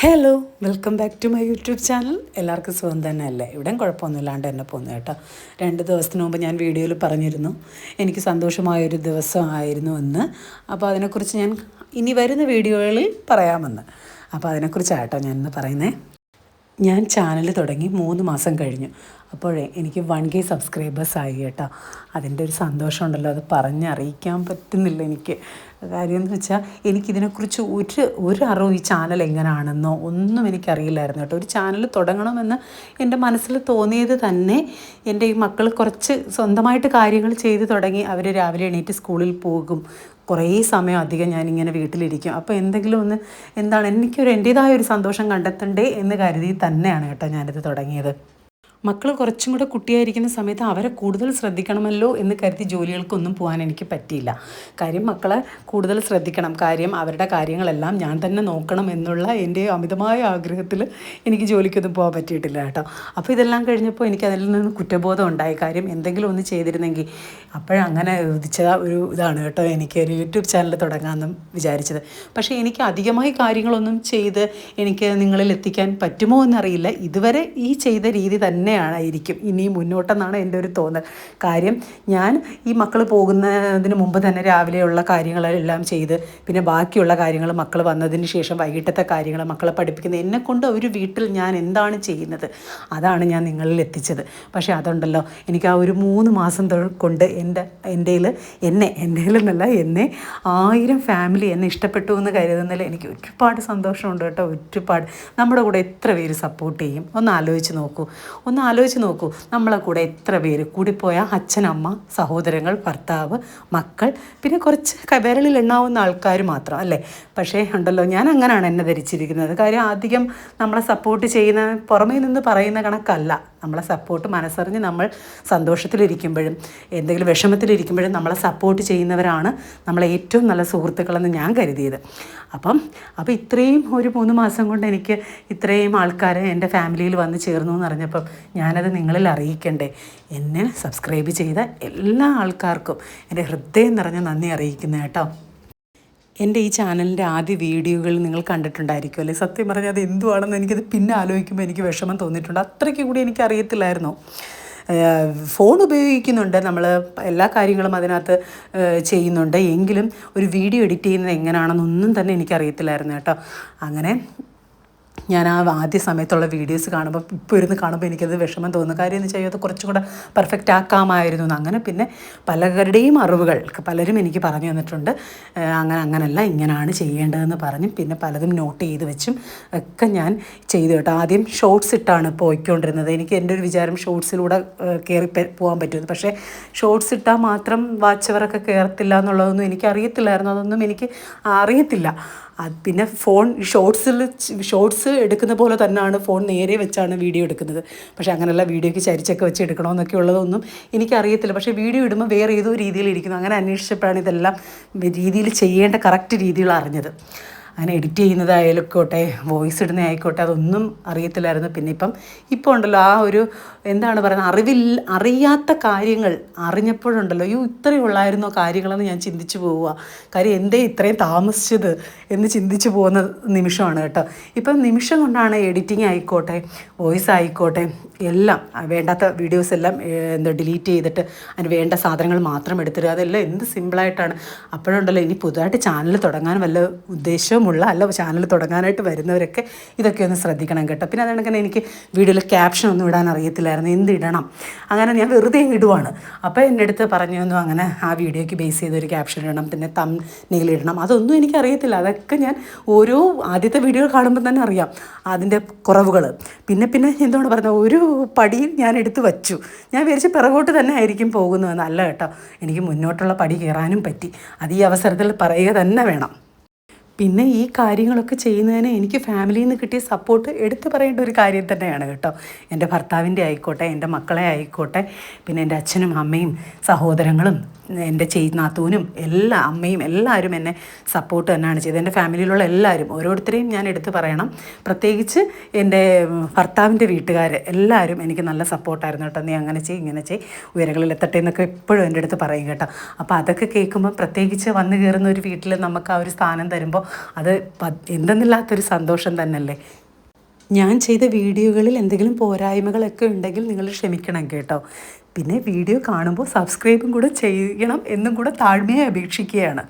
Hello welcome back to my YouTube channel എല്ലാവർക്കും സുഖം തന്നെ അല്ലേ ഇവിടെയും കുഴപ്പമൊന്നുമില്ലാണ്ട് തന്നെ പോകുന്നു കേട്ടോ. രണ്ട് ദിവസത്തിന് മുമ്പ് ഞാൻ വീഡിയോയിൽ പറഞ്ഞിരുന്നു. എനിക്ക് സന്തോഷമായൊരു ദിവസമായിരുന്നു എന്ന്. അപ്പോൾ അതിനെക്കുറിച്ച് ഞാൻ ഇനി വരുന്ന വീഡിയോകളിൽ പറയാമെന്ന്. അപ്പോൾ അതിനെക്കുറിച്ചാട്ടോ ഞാൻ ഇന്ന് പറയുന്നത് ഞാൻ ചാനൽ തുടങ്ങി മൂന്ന് മാസം കഴിഞ്ഞു. അപ്പോഴേ എനിക്ക് വൺ കെ സബ്സ്ക്രൈബേഴ്സ് ആയി കേട്ടോ. അതിന്റെ ഒരു സന്തോഷമുണ്ടല്ലോ. അത് പറഞ്ഞറിയിക്കാൻ പറ്റുന്നില്ല എനിക്ക്. കാര്യം എന്ന് വെച്ചാൽ എനിക്കിതിനെക്കുറിച്ച് ഒരു ഒരു അറിവും ഈ ചാനൽ എങ്ങനെയാണെന്നോ ഒന്നും എനിക്കറിയില്ലായിരുന്നു കേട്ടോ. ഒരു ചാനൽ തുടങ്ങണമെന്ന് എന്റെ മനസ്സിൽ തോന്നിയത് തന്നെ എന്റെ ഈ മക്കൾ കുറച്ച് സ്വന്തമായിട്ട് കാര്യങ്ങൾ ചെയ്തു തുടങ്ങി അവർ രാവിലെ എണീറ്റ് സ്കൂളിൽ പോകും. കുറേ സമയം അധികം ഞാനിങ്ങനെ വീട്ടിലിരിക്കും. അപ്പോൾ എന്തെങ്കിലും ഒന്ന് എന്താണ് എനിക്കൊരു എന്റേതായ ഒരു സന്തോഷം കണ്ടെത്തണ്ടേ എന്ന് കരുതി തന്നെയാണ് കേട്ടോ ഞാനിത് തുടങ്ങിയത്. മക്കൾ കുറച്ചും കൂടെ കുട്ടിയായിരിക്കുന്ന സമയത്ത് അവരെ കൂടുതൽ ശ്രദ്ധിക്കണമല്ലോ എന്ന് കരുതി ജോലികൾക്കൊന്നും പോകാൻ എനിക്ക് പറ്റിയില്ല. കാര്യം മക്കളെ കൂടുതൽ ശ്രദ്ധിക്കണം. കാര്യം അവരുടെ കാര്യങ്ങളെല്ലാം ഞാൻ തന്നെ നോക്കണം എന്നുള്ള എന്റെ അമിതമായ ആഗ്രഹത്തിൽ എനിക്ക് ജോലിക്കൊന്നും പോകാൻ പറ്റിയിട്ടില്ല കേട്ടോ. അപ്പോൾ ഇതെല്ലാം കഴിഞ്ഞപ്പോൾ എനിക്ക് അതിൽ നിന്ന് കുറ്റബോധം ഉണ്ടായി. കാര്യം എന്തെങ്കിലും ഒന്ന് ചെയ്തിരുന്നെങ്കിൽ അപ്പോഴങ്ങനെ ഉദിച്ച ഒരു ഇതാണ് കേട്ടോ എനിക്ക് ഒരു യൂട്യൂബ് ചാനൽ തുടങ്ങാമെന്നും വിചാരിച്ചത്. പക്ഷേ എനിക്ക് അധികമായി കാര്യങ്ങളൊന്നും ചെയ്ത് എനിക്ക് നിങ്ങളിൽ എത്തിക്കാൻ പറ്റുമോ എന്നറിയില്ല. ഇതുവരെ ഈ ചെയ്ത രീതി തന്നെയായിരിക്കും ഇനി മുന്നോട്ടെന്നാണ് എന്റെ ഒരു തോന്നൽ. കാര്യം ഞാൻ ഈ മക്കൾ പോകുന്നതിന് മുമ്പ് തന്നെ രാവിലെയുള്ള കാര്യങ്ങളെല്ലാം ചെയ്ത് പിന്നെ ബാക്കിയുള്ള കാര്യങ്ങൾ മക്കൾ വന്നതിന് ശേഷം വൈകിട്ടത്തെ കാര്യങ്ങൾ മക്കളെ പഠിപ്പിക്കുന്നത് എന്നെക്കൊണ്ട് ഒരു വീട്ടിൽ ഞാൻ എന്താണ് ചെയ്യുന്നത്? അതാണ് ഞാൻ നിങ്ങളിൽ എത്തിച്ചത്. പക്ഷേ അതുണ്ടല്ലോ എനിക്ക് ആ ഒരു മൂന്ന് മാസം കൊണ്ട് എന്റെ എന്റെയിൽ എന്നെ എന്റെയിൽ എന്നല്ല എന്നെ ആയിരം ഫാമിലി എന്നെ ഇഷ്ടപ്പെട്ടു എന്ന് കരുതുന്നതിൽ എനിക്ക് ഒരുപാട് സന്തോഷമുണ്ട് കേട്ടോ ഒരുപാട്. നമ്മുടെ കൂടെ എത്ര പേര് സപ്പോർട്ട് ചെയ്യും? ഒന്ന് ആലോചിച്ച് നോക്കൂ. ഒന്ന് ആലോചിച്ച് നോക്കൂ. നമ്മളെ കൂടെ എത്ര പേര്? കൂടിപ്പോയ അച്ഛനമ്മ സഹോദരങ്ങൾ ഭർത്താവ് മക്കൾ പിന്നെ കുറച്ച് വിരളിൽ എണ്ണാവുന്ന ആൾക്കാർ മാത്രം അല്ലേ? പക്ഷേ ഉണ്ടല്ലോ ഞാൻ അങ്ങനെയാണ് എന്നെ ധരിച്ചിരിക്കുന്നത്. കാര്യം അധികം നമ്മളെ സപ്പോർട്ട് ചെയ്യുന്ന പുറമേ നിന്ന് പറയുന്ന കണക്കല്ല. നമ്മളെ സപ്പോർട്ട് മനസ്സറിഞ്ഞ് നമ്മൾ സന്തോഷത്തിലിരിക്കുമ്പോഴും എന്തെങ്കിലും വിഷമത്തിലിരിക്കുമ്പോഴും നമ്മളെ സപ്പോർട്ട് ചെയ്യുന്നവരാണ് നമ്മളെ ഏറ്റവും നല്ല സുഹൃത്തുക്കളെന്ന് ഞാൻ കരുതിയത്. അപ്പം അപ്പോൾ ഇത്രയും ഒരു മൂന്ന് മാസം കൊണ്ട് എനിക്ക് ഇത്രയും ആൾക്കാർ എന്റെ ഫാമിലിയിൽ വന്ന് ചേർന്നു എന്ന് അറിഞ്ഞപ്പം ഞാനത് നിങ്ങളിൽ അറിയിക്കണ്ടേ. എന്നെ സബ്സ്ക്രൈബ് ചെയ്ത എല്ലാ ആൾക്കാർക്കും എന്റെ ഹൃദയം നിറഞ്ഞ നന്ദി അറിയിക്കുന്നു കേട്ടോ. എന്റെ ഈ ചാനലിന്റെ ആദ്യ വീഡിയോകൾ നിങ്ങൾ കണ്ടിട്ടുണ്ടായിരിക്കും അല്ലേ? സത്യം പറഞ്ഞാൽ അത് എന്തുവാണെന്ന് എനിക്കത് പിന്നെ ആലോചിക്കുമ്പോൾ എനിക്ക് വിഷമം തോന്നിയിട്ടുണ്ട്. അത്രയ്ക്ക് കൂടി എനിക്ക് അറിയത്തില്ലായിരുന്നു. ഫോൺ ഉപയോഗിക്കുന്നുണ്ട്. നമ്മൾ എല്ലാ കാര്യങ്ങളും അതിനകത്ത് ചെയ്യുന്നുണ്ട്. എങ്കിലും ഒരു വീഡിയോ എഡിറ്റ് ചെയ്യുന്നത് എങ്ങനെയാണെന്നൊന്നും തന്നെ എനിക്കറിയത്തില്ലായിരുന്നു കേട്ടോ. അങ്ങനെ ഞാൻ ആ ആദ്യ സമയത്തുള്ള വീഡിയോസ് കാണുമ്പോൾ ഇപ്പോൾ ഇരുന്ന് കാണുമ്പോൾ എനിക്കത് വിഷമം തോന്നുന്നു. കാര്യം എന്ന് വെച്ചാൽ അത് കുറച്ചും കൂടെ പെർഫെക്റ്റ് ആക്കാമായിരുന്നു എന്ന്. അങ്ങനെ പിന്നെ പലരുടെയും അറിവുകൾ പലരും എനിക്ക് പറഞ്ഞു തന്നിട്ടുണ്ട്. അങ്ങനെ അങ്ങനല്ല ഇങ്ങനെയാണ് ചെയ്യേണ്ടതെന്ന് പറഞ്ഞും പിന്നെ പലതും നോട്ട് ചെയ്ത് വെച്ചും ഒക്കെ ഞാൻ ചെയ്തു കേട്ടോ. ആദ്യം ഷോർട്സ് ഇട്ടാണ് പോയിക്കൊണ്ടിരുന്നത്. എനിക്ക് എന്റെ ഒരു വിചാരം ഷോർട്സിലൂടെ കയറി പോകാൻ പറ്റുമെന്ന് പക്ഷേ ഷോർട്സ് ഇട്ടാൽ മാത്രം വാച്ചവറൊക്കെ കയറത്തില്ല എന്നുള്ളതൊന്നും എനിക്ക് അറിയത്തില്ലായിരുന്നു അതൊന്നും എനിക്ക് അറിയത്തില്ല. അത് പിന്നെ ഫോൺ ഷോർട്സിൽ ഷോർട്സ് എടുക്കുന്ന പോലെ തന്നെയാണ് ഫോൺ നേരെ വെച്ചാണ് വീഡിയോ എടുക്കുന്നത്. പക്ഷേ അങ്ങനെയുള്ള വീഡിയോയ്ക്ക് ചരിച്ചൊക്കെ വെച്ച് എടുക്കണമെന്നൊക്കെ ഉള്ളതൊന്നും എനിക്കറിയത്തില്ല. പക്ഷേ വീഡിയോ ഇടുമ്പോൾ വേറെ ഏതോ രീതിയിൽ ഇരിക്കുന്നു. അങ്ങനെ അന്വേഷിച്ചപ്പോഴാണ് ഇതെല്ലാം രീതിയിൽ ചെയ്യേണ്ട കറക്റ്റ് രീതികൾ അറിഞ്ഞത്. അങ്ങനെ എഡിറ്റ് ചെയ്യുന്നതായാലൊക്കെ വോയിസ് ഇടുന്ന ആയിക്കോട്ടെ അതൊന്നും അറിയത്തില്ലായിരുന്നു. പിന്നെ ഇപ്പം ഇപ്പോൾ ഉണ്ടല്ലോ ആ ഒരു എന്താണ് പറയുന്നത് അറിവിൽ അറിയാത്ത കാര്യങ്ങൾ അറിഞ്ഞപ്പോഴുണ്ടല്ലോ അയ്യോ ഇത്രയും ഉള്ളായിരുന്നോ കാര്യങ്ങളെന്ന് ഞാൻ ചിന്തിച്ചു പോവുക. കാര്യം എന്തേ ഇത്രയും താമസിച്ചത് എന്ന് ചിന്തിച്ചു പോകുന്ന നിമിഷമാണ് കേട്ടോ. ഇപ്പം നിമിഷം കൊണ്ടാണ് എഡിറ്റിംഗ് ആയിക്കോട്ടെ വോയിസ് ആയിക്കോട്ടെ എല്ലാം വേണ്ടാത്ത വീഡിയോസ് എല്ലാം എന്താ ഡിലീറ്റ് ചെയ്തിട്ട് അതിന് വേണ്ട സാധനങ്ങൾ മാത്രം എടുത്തിടുക. അതെല്ലാം എന്ത് സിമ്പിളായിട്ടാണ് അപ്പോഴുണ്ടല്ലോ ഇനി പുതുതായിട്ട് ചാനൽ തുടങ്ങാൻ വല്ല ഉദ്ദേശവുമുള്ള അല്ല ചാനൽ തുടങ്ങാനായിട്ട് വരുന്നവരൊക്കെ ഇതൊക്കെ ഒന്ന് ശ്രദ്ധിക്കണം കേട്ടോ. പിന്നെ അതുകൊണ്ട് എനിക്ക് വീഡിയോയിൽ ക്യാപ്ഷൻ ഒന്നും ഇടാൻ അറിയത്തില്ലായിരുന്നു എന്ത് ഇടണം? അങ്ങനെ ഞാൻ വെറുതെ ഇടുവാണ്. അപ്പോൾ എന്റെ അടുത്ത് പറഞ്ഞു തന്നു അങ്ങനെ ആ വീഡിയോയ്ക്ക് ബേസ് ചെയ്തൊരു ക്യാപ്ഷൻ ഇടണം പിന്നെ തം ഇടണം. അതൊന്നും എനിക്ക് അറിയത്തില്ല. അതൊക്കെ ഞാൻ ഓരോ ആദ്യത്തെ വീഡിയോ കാണുമ്പോൾ തന്നെ അറിയാം അതിന്റെ കുറവുകൾ പിന്നെ പിന്നെ എന്തുകൊണ്ട് പറഞ്ഞത്? ഒരു പടി ഞാൻ എടുത്തു വച്ചു. ഞാൻ വിചാരിച്ച് പിറകോട്ട് തന്നെ ആയിരിക്കും പോകുന്നത് അല്ല കേട്ടോ എനിക്ക് മുന്നോട്ടുള്ള പടി കയറാനും പറ്റി. അത് ഈ അവസരത്തിൽ പറയുക തന്നെ വേണം. പിന്നെ ഈ കാര്യങ്ങളൊക്കെ ചെയ്യുന്നതിന് എനിക്ക് ഫാമിലിയിൽ നിന്ന് കിട്ടിയ സപ്പോർട്ട് എടുത്തു പറയേണ്ട ഒരു കാര്യം തന്നെയാണ് കേട്ടോ. എന്റെ ഭർത്താവിന്റെ ആയിക്കോട്ടെ എന്റെ മക്കളെ ആയിക്കോട്ടെ പിന്നെ എന്റെ അച്ഛനും അമ്മയും സഹോദരങ്ങളും എന്റെ ചെയ് എല്ലാ അമ്മയും എല്ലാവരും എന്നെ സപ്പോർട്ട് തന്നെയാണ് ചെയ്തത്. എന്റെ ഫാമിലിയിലുള്ള എല്ലാവരും ഓരോരുത്തരെയും ഞാൻ എടുത്തു പറയണം. പ്രത്യേകിച്ച് എന്റെ ഭർത്താവിന്റെ വീട്ടുകാർ എല്ലാവരും എനിക്ക് നല്ല സപ്പോർട്ടായിരുന്നു കേട്ടോ. നീ അങ്ങനെ ചെയ്യും ഇങ്ങനെ ചെയ്യ് ഉയരങ്ങളിൽ എത്തട്ടെ എന്നൊക്കെ എപ്പോഴും എന്റെ അടുത്ത് പറയും കേട്ടോ. അപ്പോൾ അതൊക്കെ കേൾക്കുമ്പോൾ പ്രത്യേകിച്ച് വന്നു കയറുന്ന ഒരു വീട്ടിൽ നമുക്ക് ആ ഒരു സ്ഥാനം തരുമ്പോൾ അത് എന്തെന്നില്ലാത്തൊരു സന്തോഷം തന്നെയല്ലേ? ഞാൻ ചെയ്ത വീഡിയോകളിൽ എന്തെങ്കിലും പോരായ്മകളൊക്കെ ഉണ്ടെങ്കിൽ നിങ്ങൾ ക്ഷമിക്കണം കേട്ടോ. പിന്നെ വീഡിയോ കാണുമ്പോൾ സബ്സ്ക്രൈബും കൂടെ ചെയ്യണം എന്നും കൂടെ താഴ്മയെ അപേക്ഷിക്കുകയാണ്.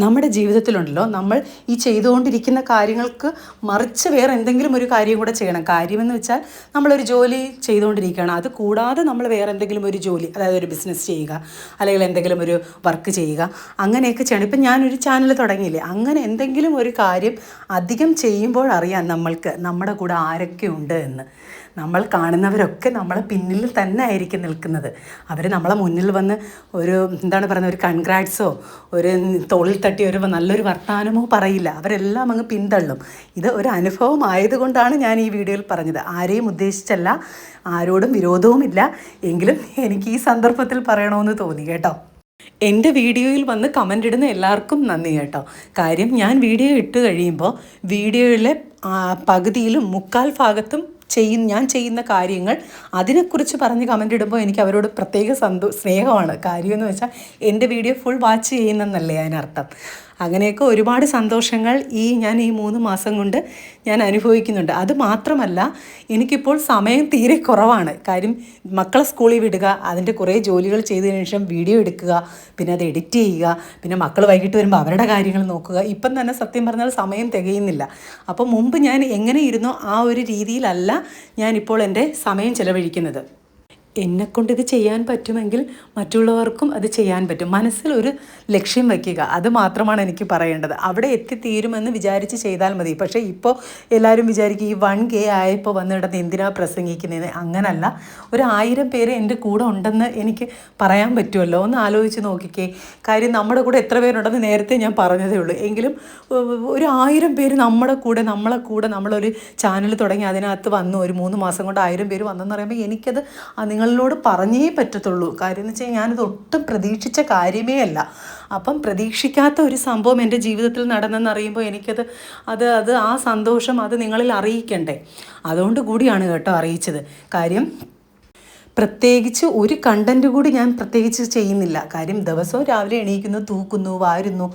നമ്മുടെ ജീവിതത്തിലുണ്ടല്ലോ. നമ്മൾ ഈ ചെയ്തുകൊണ്ടിരിക്കുന്ന കാര്യങ്ങൾക്ക് മറിച്ച് വേറെ എന്തെങ്കിലും ഒരു കാര്യം കൂടെ ചെയ്യണം. കാര്യമെന്ന് വെച്ചാൽ നമ്മളൊരു ജോലി ചെയ്തുകൊണ്ടിരിക്കുകയാണ്. അത് കൂടാതെ നമ്മൾ വേറെ എന്തെങ്കിലും ഒരു ജോലി അതായത് ഒരു ബിസിനസ് ചെയ്യുക അല്ലെങ്കിൽ എന്തെങ്കിലും ഒരു വർക്ക് ചെയ്യുക അങ്ങനെയൊക്കെ ചെയ്യണം. ഇപ്പം ഞാനൊരു ചാനൽ തുടങ്ങിയില്ലേ. അങ്ങനെ എന്തെങ്കിലും ഒരു കാര്യം അധികം ചെയ്യുമ്പോൾ അറിയാം നമ്മൾക്ക് നമ്മുടെ കൂടെ ആരൊക്കെ ഉണ്ട് എന്ന്. നമ്മൾ കാണുന്നവരൊക്കെ നമ്മളെ പിന്നിൽ തന്നെ ആയിരിക്കും നിൽക്കുന്നത്. അവർ നമ്മളെ മുന്നിൽ വന്ന് ഒരു എന്താണ് പറയുന്നത് ഒരു കൺഗ്രാറ്റ്സോ ഒരു തോളിൽ തട്ടി ഒരു നല്ലൊരു വർത്തമാനമോ പറയില്ല. അവരെല്ലാം അങ്ങ് പിന്തള്ളും. ഇത് ഒരു അനുഭവം ആയതുകൊണ്ടാണ് ഞാൻ ഈ വീഡിയോയിൽ പറഞ്ഞത്. ആരെയും ഉദ്ദേശിച്ചല്ല ആരോടും വിരോധവുമില്ല. എങ്കിലും എനിക്ക് ഈ സന്ദർഭത്തിൽ പറയണമെന്ന് തോന്നി കേട്ടോ. എന്റെ വീഡിയോയിൽ വന്ന് കമന്റ് ഇടുന്ന എല്ലാവർക്കും നന്ദി കേട്ടോ. കാര്യം ഞാൻ വീഡിയോ ഇട്ട് കഴിയുമ്പോൾ വീഡിയോയിലെ പകുതിയിലും മുക്കാൽ ഭാഗത്തും ചെയ്യും ഞാൻ ചെയ്യുന്ന കാര്യങ്ങൾ അതിനെക്കുറിച്ച് പറഞ്ഞ് കമന്റ് ഇടുമ്പോൾ എനിക്ക് അവരോട് പ്രത്യേക സന്തോ സ്നേഹമാണ്. കാര്യമെന്ന് വെച്ചാൽ എന്റെ വീഡിയോ ഫുൾ വാച്ച് ചെയ്യുന്നെന്നല്ലേ അതിനർത്ഥം. അങ്ങനെയൊക്കെ ഒരുപാട് സന്തോഷങ്ങൾ ഈ ഞാൻ ഈ മൂന്ന് മാസം കൊണ്ട് ഞാൻ അനുഭവിക്കുന്നുണ്ട്. അത് മാത്രമല്ല എനിക്കിപ്പോൾ സമയം തീരെ കുറവാണ്. കാര്യം മക്കളെ സ്കൂളിൽ വിടുക അതിന്റെ കുറേ ജോലികൾ ചെയ്തതിന് ശേഷം വീഡിയോ എടുക്കുക പിന്നെ അത് എഡിറ്റ് ചെയ്യുക പിന്നെ മക്കൾ വൈകിട്ട് വരുമ്പോൾ അവരുടെ കാര്യങ്ങൾ നോക്കുക. ഇപ്പം തന്നെ സത്യം പറഞ്ഞാൽ സമയം തികയുന്നില്ല. അപ്പോൾ മുമ്പ് ഞാൻ എങ്ങനെ ഇരുന്നോ ആ ഒരു രീതിയിലല്ല ഞാനിപ്പോൾ എന്റെ സമയം ചെലവഴിക്കുന്നത്. എന്നെക്കൊണ്ട് ഇത് ചെയ്യാൻ പറ്റുമെങ്കിൽ മറ്റുള്ളവർക്കും അത് ചെയ്യാൻ പറ്റും. മനസ്സിൽ ഒരു ലക്ഷ്യം വയ്ക്കുക. അത് മാത്രമാണ് എനിക്ക് പറയേണ്ടത്. അവിടെ എത്തിത്തീരുമെന്ന് വിചാരിച്ച് ചെയ്താൽ മതി. പക്ഷേ ഇപ്പോൾ എല്ലാവരും വിചാരിക്കും ഈ വൺ കെ ആയപ്പോൾ വന്നിടത്ത് എന്തിനാ പ്രസംഗിക്കുന്നത് അങ്ങനല്ല. ഒരു ആയിരം പേര് എന്റെ കൂടെ ഉണ്ടെന്ന് എനിക്ക് പറയാൻ പറ്റുമല്ലോ? ഒന്ന് ആലോചിച്ച് നോക്കിക്കേ. കാര്യം നമ്മുടെ കൂടെ എത്ര പേരുണ്ടെന്ന് നേരത്തെ ഞാൻ പറഞ്ഞതേ ഉള്ളൂ. എങ്കിലും ഒരു ആയിരം പേര് നമ്മുടെ കൂടെ നമ്മളെ കൂടെ നമ്മളൊരു ചാനൽ തുടങ്ങി അതിനകത്ത് വന്നു. ഒരു മൂന്ന് മാസം കൊണ്ട് ആയിരം പേര് വന്നെന്ന് പറയുമ്പോൾ എനിക്കത് ആ നിങ്ങളോട് പറഞ്ഞേ പറ്റത്തുള്ളൂ. കാര്യം എന്ന് വെച്ചാൽ ഞാനത് ഒട്ടും പ്രതീക്ഷിച്ച കാര്യമേ അല്ല. അപ്പം പ്രതീക്ഷിക്കാത്ത ഒരു സംഭവം എന്റെ ജീവിതത്തിൽ നടന്നെന്ന് അറിയുമ്പോൾ എനിക്കത് അത് അത് ആ സന്തോഷം അത് നിങ്ങളിൽ അറിയിക്കണ്ടേ. അതുകൊണ്ട് കൂടിയാണ് കേട്ടോ അറിയിച്ചത്. കാര്യം പ്രത്യേകിച്ച് ഒരു കണ്ടന്റ് കൂടി ഞാൻ പ്രത്യേകിച്ച് ചെയ്യുന്നില്ല. കാര്യം ദിവസവും രാവിലെ എണീക്കുന്നു തൂക്കുന്നു വാരുന്നു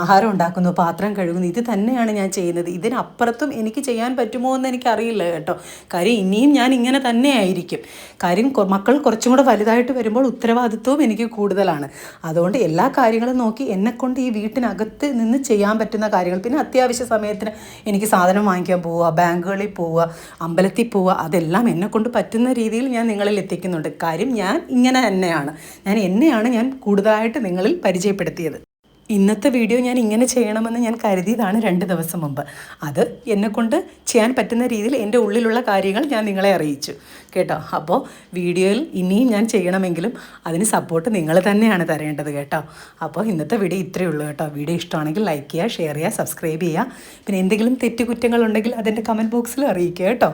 ആഹാരം ഉണ്ടാക്കുന്നു പാത്രം കഴുകുന്നു. ഇത് തന്നെയാണ് ഞാൻ ചെയ്യുന്നത്. ഇതിനപ്പുറത്തും എനിക്ക് ചെയ്യാൻ പറ്റുമോ എന്ന് എനിക്കറിയില്ല കേട്ടോ. കാര്യം ഇനിയും ഞാൻ ഇങ്ങനെ തന്നെ ആയിരിക്കും. കാര്യം മക്കൾ കുറച്ചും കൂടെ വലുതായിട്ട് വരുമ്പോൾ ഉത്തരവാദിത്വവും എനിക്ക് കൂടുതലാണ്. അതുകൊണ്ട് എല്ലാ കാര്യങ്ങളും നോക്കി എന്നെക്കൊണ്ട് ഈ വീട്ടിനകത്ത് നിന്ന് ചെയ്യാൻ പറ്റുന്ന കാര്യങ്ങൾ പിന്നെ അത്യാവശ്യ സമയത്തിന് എനിക്ക് സാധനം വാങ്ങിക്കാൻ പോവുക ബാങ്കുകളിൽ പോവുക അമ്പലത്തിൽ പോവുക അതെല്ലാം എന്നെക്കൊണ്ട് പറ്റുന്ന രീതിയിൽ ഞാൻ നിങ്ങളിൽ എത്തിക്കുന്നുണ്ട്. കാര്യം ഞാൻ ഇങ്ങനെ തന്നെയാണ്. ഞാൻ എന്നെയാണ് ഞാൻ കൂടുതലായിട്ട് നിങ്ങളിൽ പരിചയപ്പെടുത്തിയത്. ഇന്നത്തെ വീഡിയോ ഞാൻ ഇങ്ങനെ ചെയ്യണമെന്ന് ഞാൻ കരുതിയതാണ് രണ്ട് ദിവസം മുമ്പ്. അത് എന്നെക്കൊണ്ട് ചെയ്യാൻ പറ്റുന്ന രീതിയിൽ എന്റെ ഉള്ളിലുള്ള കാര്യങ്ങൾ ഞാൻ നിങ്ങളെ അറിയിച്ചു. കേട്ടോ? അപ്പോൾ വീഡിയോയിൽ ഇനിയും ഞാൻ ചെയ്യണമെങ്കിലും അതിന് സപ്പോർട്ട് നിങ്ങൾ തന്നെയാണ് തരേണ്ടത് കേട്ടോ? അപ്പോൾ ഇന്നത്തെ വീഡിയോ ഇത്രയേ ഉള്ളൂ കേട്ടോ. വീഡിയോ ഇഷ്ടമാണെങ്കിൽ ലൈക്ക് ചെയ്യുക ഷെയർ ചെയ്യുക സബ്സ്ക്രൈബ് ചെയ്യുക. പിന്നെ എന്തെങ്കിലും തെറ്റുകുറ്റങ്ങളുണ്ടെങ്കിൽ അതെന്റെ കമന്റ് ബോക്സിൽ അറിയിക്കുക കേട്ടോ.